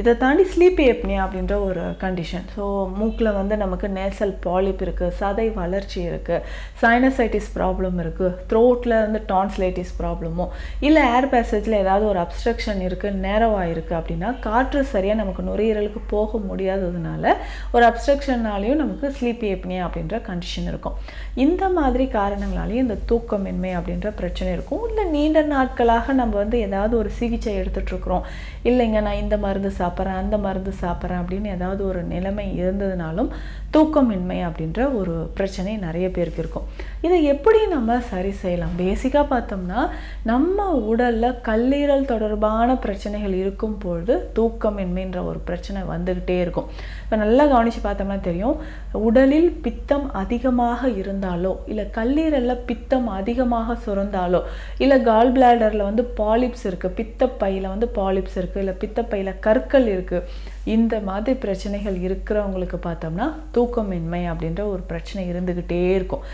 இதை தாண்டி ஸ்லீப்பி எப்னியா அப்படின்ற ஒரு கண்டிஷன் ஸோ மூக்கில் வந்து நமக்கு நேசல் பாலிப் இருக்குது சதை வளர்ச்சி இருக்குது சைனசைட்டிஸ் ப்ராப்ளம் இருக்குது த்ரோட்டில் வந்து டான்ஸ்லைட்டிஸ் ப்ராப்ளமோ இல்லை ஏர் பேசேஜில் ஏதாவது ஒரு அப்ஸ்ட்ரக்ஷன் இருக்குது நேரவாக இருக்குது அப்படின்னா காற்று சரியாக நமக்கு நுரையீரலுக்கு போக முடியாததுனால ஒரு அப்ஸ்ட்ரக்ஷன்னாலையும் நமக்கு ஸ்லீப் ஏப்னியா அப்படின்ற கண்டிஷன் இருக்கும். இந்த மாதிரி காரணங்களாலேயும் இந்த தூக்கமின்மை அப்படின்ற பிரச்சனை இருக்கும். இல்லை நீண்ட நாட்களாக நம்ம வந்து ஏதாவது ஒரு சிகிச்சை எடுத்துகிட்ருக்குறோம் இல்லைங்க நான் இந்த மருந்து சாப்பிட்றேன் சாப்பிட்றேன் அந்த மருந்து சாப்பிட்றேன் அப்படின்னு ஏதாவது ஒரு நிலைமை இருந்ததுனாலும் தூக்கமின்மை அப்படின்ற ஒரு பிரச்சனை நிறைய பேருக்கு இருக்கும். இதை எப்படி நம்ம சரி செய்யலாம்? பேசிக்காக பார்த்தோம்னா நம்ம உடலில் கல்லீரல் தொடர்பான பிரச்சனைகள் இருக்கும் பொழுது தூக்கமின்மைன்ற ஒரு பிரச்சனை வந்துக்கிட்டே இருக்கும். இப்போ நல்லா கவனித்து பார்த்தோம்னா தெரியும் உடலில் பித்தம் அதிகமாக இருந்தாலோ இல்லை கல்லீரலில் பித்தம் அதிகமாக சுரந்தாலோ இல்லை கால் பிளாடரில் வந்து பாலிப்ஸ் இருக்குது பித்தப்பையில் வந்து பாலிப்ஸ் இருக்குது இல்லை பித்தப்பையில் கற்கள் இருக்குது இந்த மாதிரி பிரச்சனைகள் இருக்கிறவங்களுக்கு பார்த்தோம்னா தூக்கமின்மை அப்படின்ற ஒரு பிரச்சனை இருந்துக்கிட்டே இருக்கும்.